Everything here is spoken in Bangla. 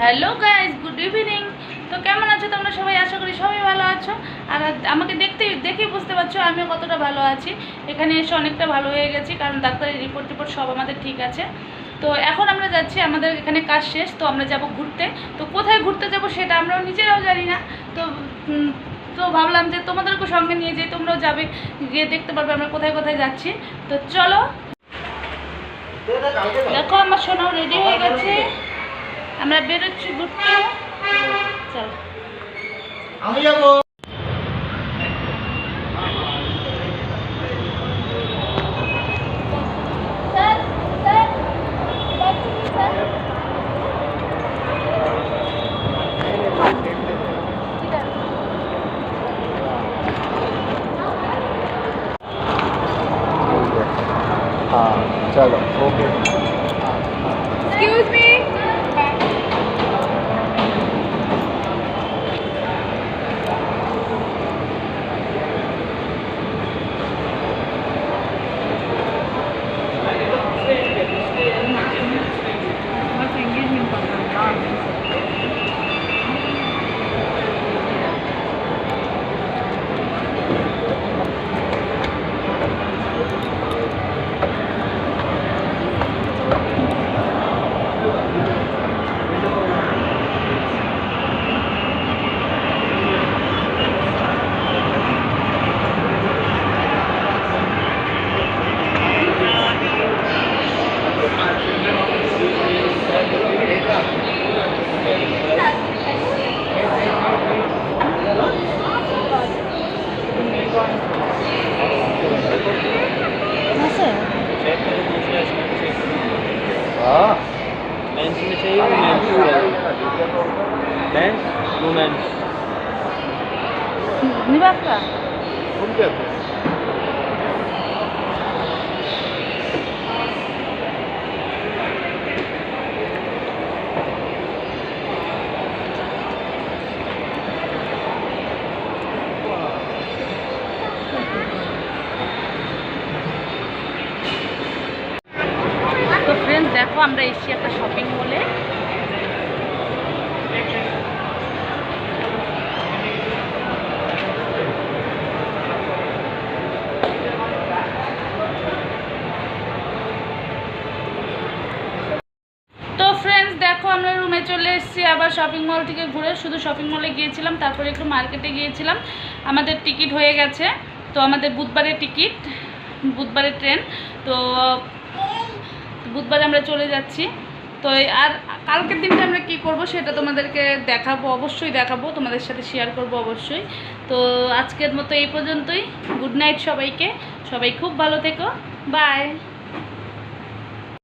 হ্যালো গাইজ গুড ইভিনিং তো কেমন আছো তোমরা সবাই? আশা করি সবাই ভালো আছো। আর আমাকে দেখতে দেখেই বুঝতে পারছ আমিও কতটা ভালো আছি। এখানে এসে অনেকটা ভালো হয়ে গেছি কারণ ডাক্তারের রিপোর্ট টিপোর্ট সব আমাদের ঠিক আছে। তো এখন আমরা যাচ্ছি আমাদের এখানে কাজ শেষ তো আমরা যাব ঘুরতে। তো কোথায় ঘুরতে যাব সেটা আমরাও নিজেরাও জানি না। তো তো ভাবলাম যে তোমাদেরকে সঙ্গে নিয়ে যাই তোমরাও যাবে গিয়ে দেখতে পারবে আমরা কোথায় কোথায় যাচ্ছি। তো চলো। দেখো আমার সোনাও রেডি হয়ে গেছে। আমরা বেরোচ্ছি ঘুরতে চলো আমি যাবো স্যার স্যার স্যার हाँ चलो ओके Excuse me. দেয় নুন নিবাসটা দেখো আমরা এসছি একটা শপিং মলে দেখো, আমরা রুমে চলে এসেছি, আবার শপিং মল থেকে ঘুরে শুধু শপিং মলে গিয়েছিলাম, তারপরে একটু মার্কেটে গিয়েছিলাম। আমাদের টিকিট হয়ে গেছে। তো আমাদের বুধবারের টিকিট বুধবারের ট্রেন তো বুধবারে আমরা চলে যাচ্ছি। তো আর কালকের দিনটা আমরা কি করব সেটা তোমাদেরকে দেখাবো, অবশ্যই দেখাবো, তোমাদের সাথে শেয়ার করব অবশ্যই। তো আজকের মতো এই পর্যন্তই। গুড নাইট সবাইকে। সবাই খুব ভালো থেকো। বাই